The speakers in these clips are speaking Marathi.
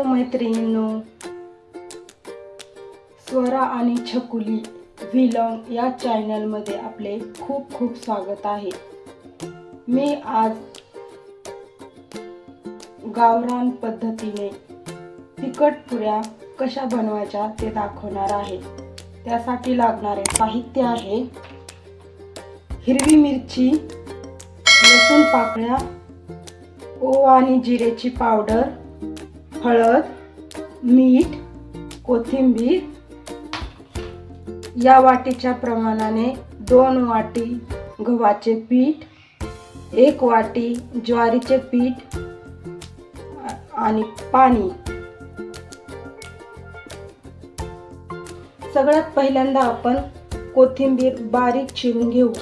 हॅलो मैत्रिणींनो स्वरा आणि छकुली व्हिलॉग या चॅनलमध्ये आपले खूप खूप स्वागत आहे. मी आज गावरान पद्धतीने तिखट पुऱ्या कशा बनवायच्या ते दाखवणार आहे. त्यासाठी लागणारे साहित्य आहे हिरवी मिरची लसूण पाकळ्या ओवा आणि जिरेची पावडर हळद मीठ कोथिंबीर या वाटीच्या प्रमाणाने दोन वाटी गव्हाचे पीठ एक वाटी ज्वारीचे पीठ आणि पाणी. सगळ्यात पहिल्यांदा आपण कोथिंबीर बारीक चिरून घेऊ.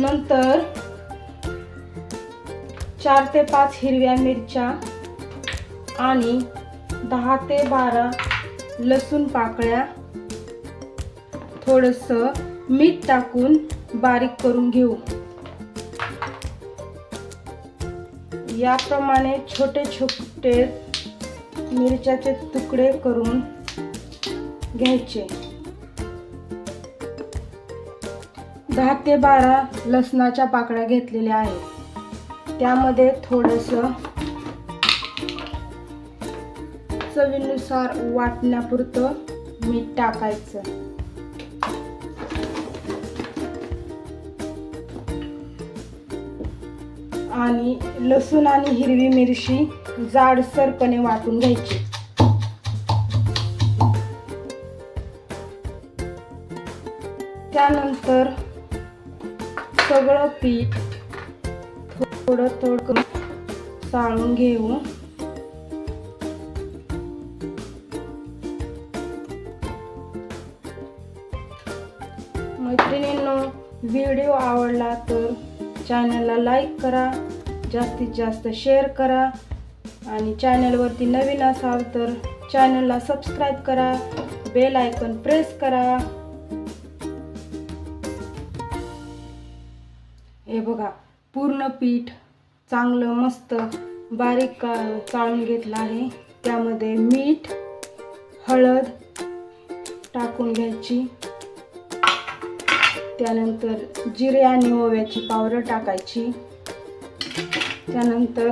नंतर चार ते पाच हिरव्या मिरच्या आणि दहा ते बारा लसूण पाकळ्या थोडस मीठ टाकून बारीक करून घेऊ. याप्रमाणे छोटे छोटे मिरच्याचे तुकडे करून घ्यायचे. दहा ते बारा लसणाच्या पाकळ्या घेतलेल्या आहेत. त्यामध्ये थोडस चवीनुसार वाटण्यापुरतं मीठ टाकायचं. आणि लसूण आणि हिरवी मिरची जाडसरपणे वाटून घ्यायची. त्यानंतर सगळं पीठ थोडं थोडं चाळून घेऊ. मैत्रिणींनो व्हिडिओ आवडला तर चॅनलला लाईक करा जास्तीत जास्त शेअर करा आणि चॅनलवरती नवीन असाल तर चॅनलला सबस्क्राईब करा बेल आयकॉन प्रेस करा. हे बघा पूर्ण पीठ चांगलं मस्त बारीक का चाळून घेतलं आहे. त्यामध्ये मीठ हळद टाकून घ्यायची. त्यानंतर जिरे आणि ओव्याची पावडर टाकायची. त्यानंतर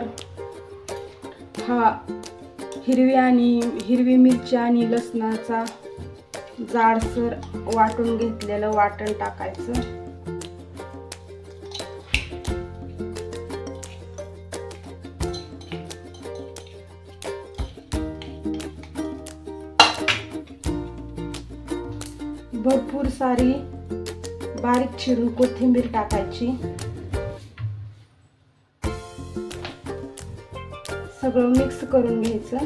हा हिरवी आणि हिरवी मिरची आणि लसणाचा जाडसर वाटून घेतलेलं वाटण टाकायचं. भरपूर सारी बारीक चिरून कोथिंबीर टाकायची. सगळं मिक्स करून घ्यायचं.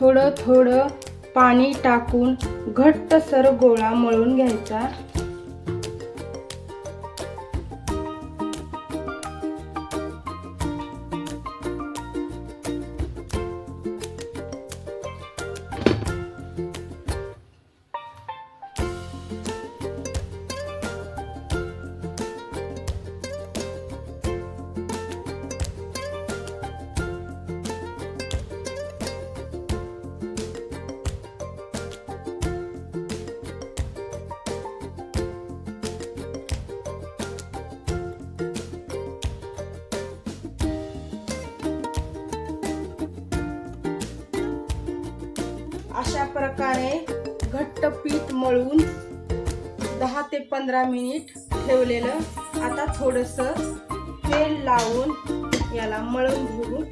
थोडं थोडं पाणी टाकून घट्टसर गोळा मळून घ्यायचा. प्रकारे घट्ट पीठ मळून दहा ते पंधरा मिनिट ठेवलेलं. आता थोडंसं तेल लावून याला मळून घेऊ.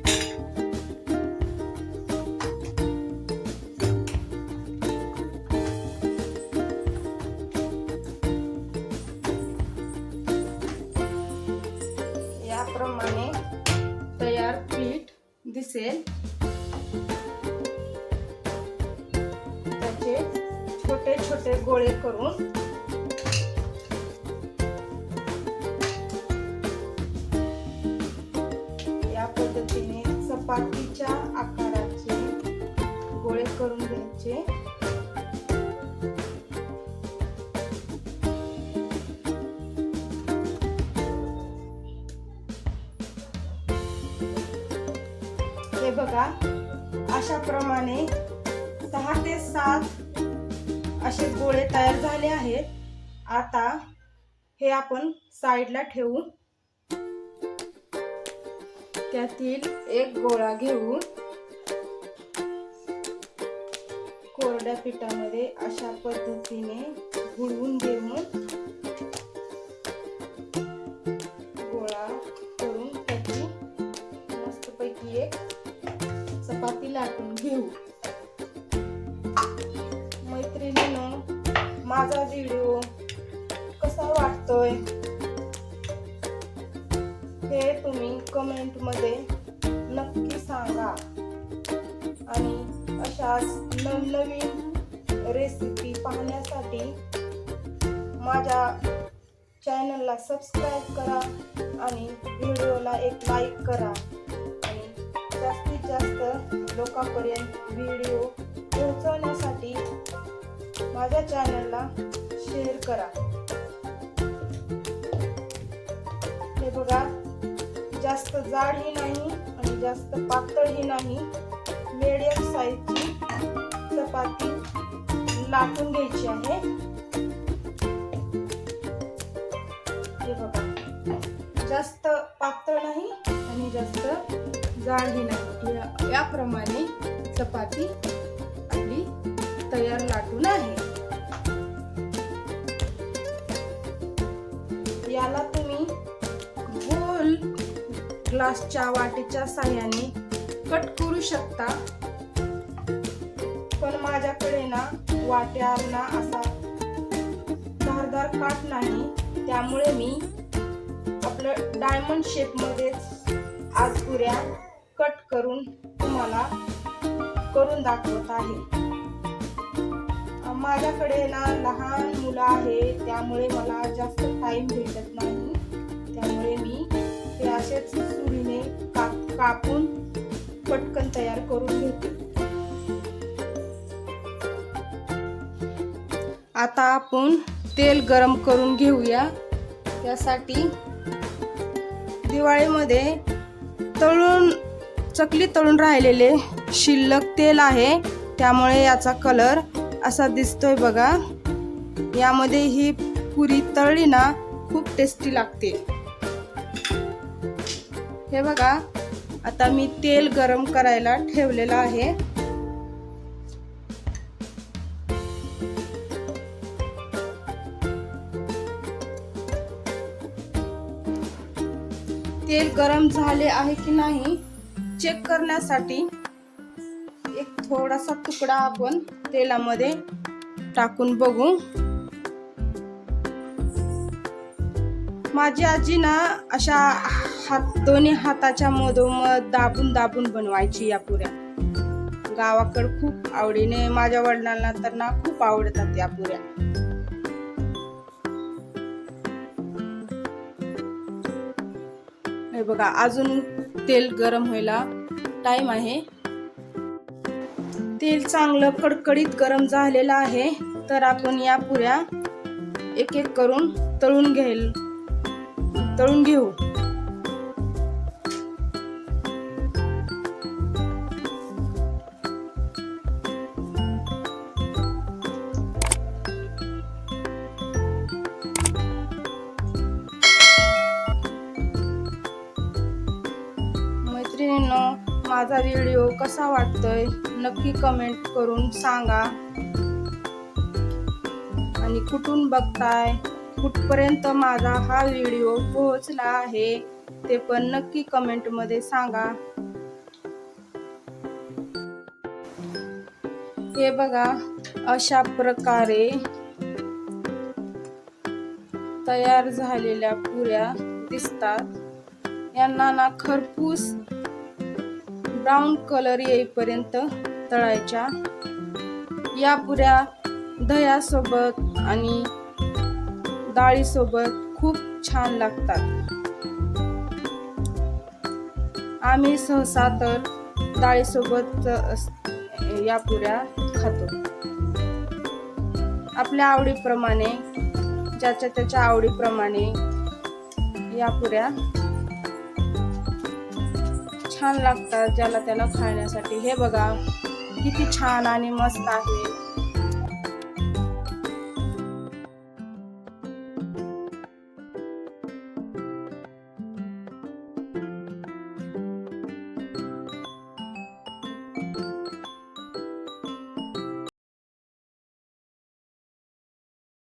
छोटे छोटे गोळे करून या पद्धतीने चपातीच्या आकाराचे गोळे करून घ्यायचे. हे बघा अशा प्रमाणे सहा ते सात असे गोळे तयार झाले आहेत. आता हे आपण साईडला ठेवू त्यातील एक गोळा घेऊन कोरड्या पिठामध्ये अशा पद्धतीने घुळवून घेऊन गोळा करून त्याची मस्तपैकी एक चपाती लाटून घेऊ. माझा व्हिडिओ कसा वाटतोय? हे तुम्ही कमेंटमध्ये नक्की सांगा. आणि अशाच नवनवीन रेसिपी पाहण्यासाठी माझ्या चॅनलला सबस्क्राईब करा आणि व्हिडिओला एक लाईक करा. आणि जास्तीत जास्त लोकांपर्यंत व्हिडिओ माझ्या चॅनलला शेअर करा. हे बघा जास्त जाडही नाही आणि जास्त पातळही नाही. मीडियम साईजची चपाती लाटून घ्यायची आहे. हे बघा जास्त पातळ नाही आणि जास्त जाडही नाही. याप्रमाणे चपाती आपली तयार लाटून आहे. याला तुम्ही गोल ग्लासच्या वाटीच्या साह्याने कट करू शकता. पण माझ्याकडे ना वाट्याला असा धारदार काट नाही. त्यामुळे मी आपलं डायमंड शेपमध्येच आज पुऱ्या कट करून तुम्हाला करून दाखवत आहे. माझ्याकडे ना लहान मुलं आहे त्यामुळे मला जास्त टाइम भेटत नाही. त्यामुळे मी ते असेच सुरीने काप कापून पटकन तयार करून घेते आता आपण तेल गरम करून घेऊया. त्यासाठी दिवाळीमध्ये तळून चकली तळून राहिलेले शिल्लक तेल आहे. त्यामुळे याचा कलर असा दिसतोय बघा. यामध्ये ही पुरी तळली ना खूप टेस्टी लागते. हे बघा आता मी तेल गरम करायला ठेवलेलं आहे. तेल गरम झाले आहे की नाही चेक करण्यासाठी थोडासा तुकडा आपण तेलामध्ये टाकून बघू. माझी आजी ना अशा हात दोन्ही हाताच्या मधोमध दाबून दाबून बनवायची या पुऱ्या. गावाकडे खूप आवडीने माझ्या वडिलांना तर ना खूप आवडतात या पुऱ्या. हे बघा अजून तेल गरम व्हायला टाइम आहे. तेल चांगलं कडकडीत गरम झालेलं आहे तर आपण या पुऱ्या एक एक करून तळून घेईल तळून घेऊ. माझा व्हिडिओ कसा वाटतोय नक्की कमेंट करून सांगा. आणि कुठून बघताय कुठपर्यंत माझा हा व्हिडिओ पोहोचला आहे ते पण नक्की कमेंटमध्ये सांगा. हे बघा अशा प्रकारे तयार झालेल्या पुऱ्या दिसतात. यांना ना खरपूस ब्राऊन कलर येईपर्यंत तळायच्या. या पुऱ्या दह्यासोबत आणि डाळीसोबत खूप छान लागतात. आम्ही सहसा तर डाळीसोबत या पुऱ्या खातो. आपल्या आवडीप्रमाणे ज्याच्या त्याच्या आवडीप्रमाणे या पुऱ्या छान लागतात ज्याला त्याला खाण्यासाठी. हे बघा किती छान आणि मस्त आहे.